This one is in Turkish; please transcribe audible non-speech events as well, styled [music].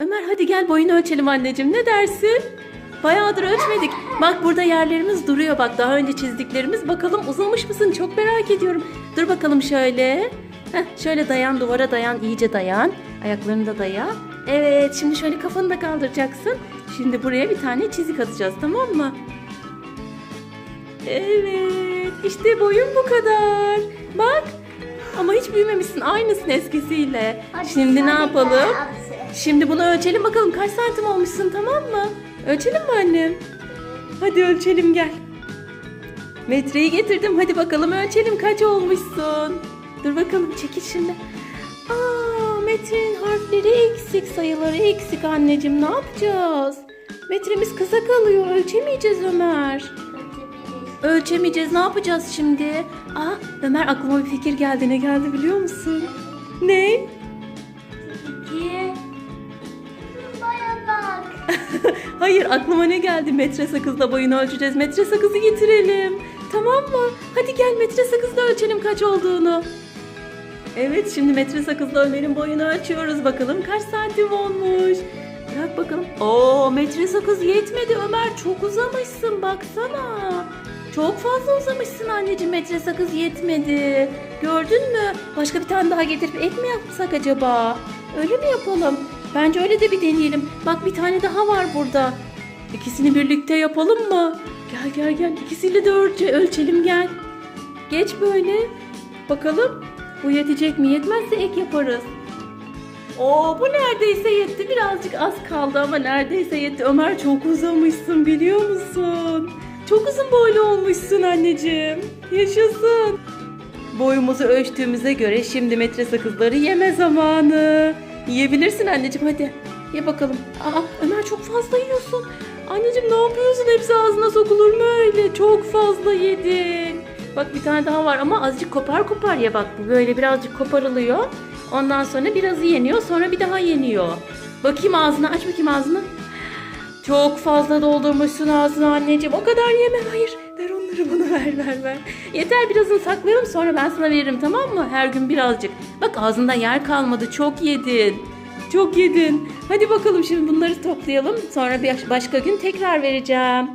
Ömer hadi gel boyunu ölçelim anneciğim ne dersin? Bayağıdır ölçmedik. Bak burada yerlerimiz duruyor bak daha önce çizdiklerimiz. Bakalım uzamış mısın çok merak ediyorum. Dur bakalım şöyle. Heh, şöyle dayan duvara dayan iyice dayan. Ayaklarını da daya. Evet şimdi şöyle kafanı da kaldıracaksın. Şimdi buraya bir tane çizik atacağız tamam mı? Evet işte boyun bu kadar. Bak ama hiç büyümemişsin aynısın eskisiyle. Şimdi ne yapalım? Şimdi bunu ölçelim bakalım kaç santim olmuşsun tamam mı? Ölçelim mi annem? Hadi ölçelim gel. Metreyi getirdim hadi bakalım ölçelim kaç olmuşsun. Dur bakalım çekil şimdi. Aa metrenin harfleri eksik sayıları eksik anneciğim ne yapacağız? Metremiz kısa kalıyor ölçemeyeceğiz Ömer. Ölçemeyeceğiz ne yapacağız şimdi? Aa Ömer aklıma bir fikir geldi ne geldi biliyor musun? Ne? [laughs] Hayır aklıma ne geldi? Metre sakızla boyunu ölçeceğiz. Metre sakızı getirelim. Tamam mı? Hadi gel metre sakızla ölçelim kaç olduğunu. Evet şimdi metre sakızla Ömer'in boyunu ölçüyoruz. Bakalım kaç santim olmuş. Bırak bakalım. Oo metre sakız yetmedi Ömer. Çok uzamışsın baksana. Çok fazla uzamışsın anneciğim metre sakız yetmedi. Gördün mü? Başka bir tane daha getirip ek mi yapsak acaba? Öyle mi yapalım? Bence öyle de bir deneyelim. Bak bir tane daha var burada. İkisini birlikte yapalım mı? Gel gel gel. İkisiyle de ölçe, ölçelim gel. Geç böyle. Bakalım bu yetecek mi? Yetmezse ek yaparız. Oo bu neredeyse yetti. Birazcık az kaldı ama neredeyse yetti. Ömer çok uzamışsın biliyor musun? Çok uzun boylu olmuşsun anneciğim. Yaşasın. Boyumuzu ölçtüğümüze göre şimdi metre sakızları yeme zamanı. Yiyebilirsin anneciğim hadi. Ye bakalım. Aa Ömer çok fazla yiyorsun. Anneciğim ne yapıyorsun? Hepsi ağzına sokulur mu öyle? Çok fazla yedin. Bak bir tane daha var ama azıcık kopar kopar ye bak. Bu böyle birazcık koparılıyor. Ondan sonra biraz yeniyor. Sonra bir daha yeniyor. Bakayım ağzını. Aç bakayım ağzını. Çok fazla doldurmuşsun ağzını anneciğim. O kadar yeme. Hayır. Ver onları bana ver ver ver. Yeter birazını saklayalım sonra ben sana veririm tamam mı? Her gün birazcık. Bak ağzında yer kalmadı. Çok yedin. Çok yedin. Hadi bakalım şimdi bunları toplayalım. Sonra bir başka gün tekrar vereceğim.